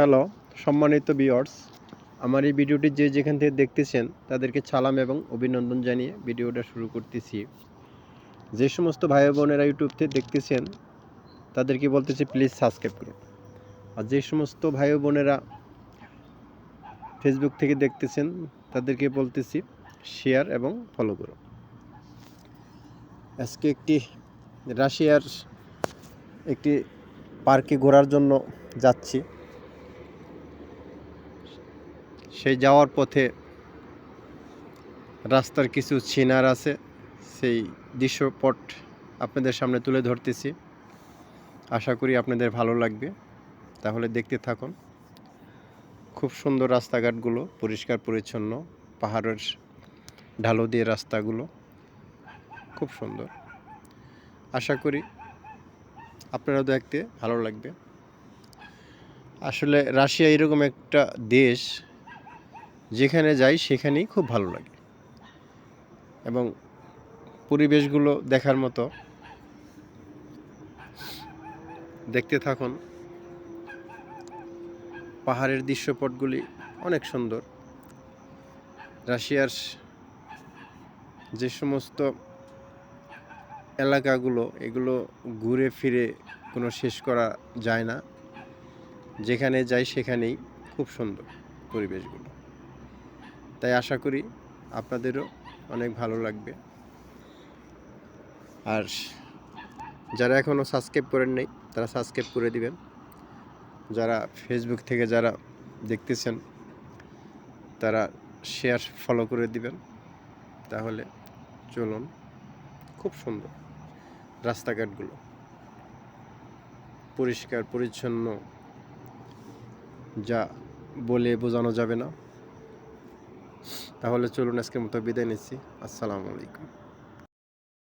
Hello, সম্মানিত বিয়ার্স আমার এই ভিডিওটি যে যেখান থেকে দেখতেছেন, তাদেরকে সালাম এবং অভিনন্দন জানিয়ে ভিডিওটা শুরু করতেছি। যে সমস্ত ভাই বোনেরা ইউটিউব থেকে দেখতেছেন, তাদেরকে বলতেছি প্লিজ সাবস্ক্রাইব করুন। আর যে সমস্ত ভাই বোনেরা ফেসবুক থেকে দেখতেছেন, তাদেরকে বলতেছি শেয়ার এবং ফলো করুন আজকে একটি রাশিয়ার একটি পার্কে ঘোরার জন্য যাচ্ছি। সেই যাওয়ার পথে রাস্তার কিছু চিনার আছে, সেই দৃশ্যপট আপনাদের সামনে তুলে ধরতেছি। আশা করি আপনাদের ভালো লাগবে। তাহলে দেখতে থাকুন। খুব সুন্দর রাস্তাঘাটগুলো, পরিষ্কার পরিচ্ছন্ন, পাহাড়ের ঢালো দিয়ে রাস্তাগুলো, খুব সুন্দর। আশা করি আপনারা দেখতে ভালো লাগবে। আসলে রাশিয়া এরকম একটা দেশ যেখানে যাই সেখানেই খুব ভালো লাগে। এবং পরিবেশগুলো দেখার মতো। দেখতে থাকুন। পাহাড়ের দৃশ্যপটগুলি অনেক সুন্দর। রাশিয়ার যে সমস্ত এলাকাগুলো, এগুলো ঘুরে ফিরে কোনো শেষ করা যায় না। যেখানে যাই সেখানেই খুব সুন্দর পরিবেশগুলো। তাই আশা করি আপনাদেরও অনেক ভালো লাগবে। আর যারা এখনও সাবস্ক্রাইব করেন নাই, তারা সাবস্ক্রাইব করে দিবেন। যারা ফেসবুক থেকে যারা দেখতেছেন, তারা শেয়ার ফলো করে দিবেন। তাহলে চলুন, খুব সুন্দর রাস্তাঘাটগুলো। পরিষ্কার, পরিচ্ছন্ন, যা বলে বোঝানো যাবে না। তাহলে চলুন আজকের মতো বিদায় নিচ্ছি। আসসালামু আলাইকুম।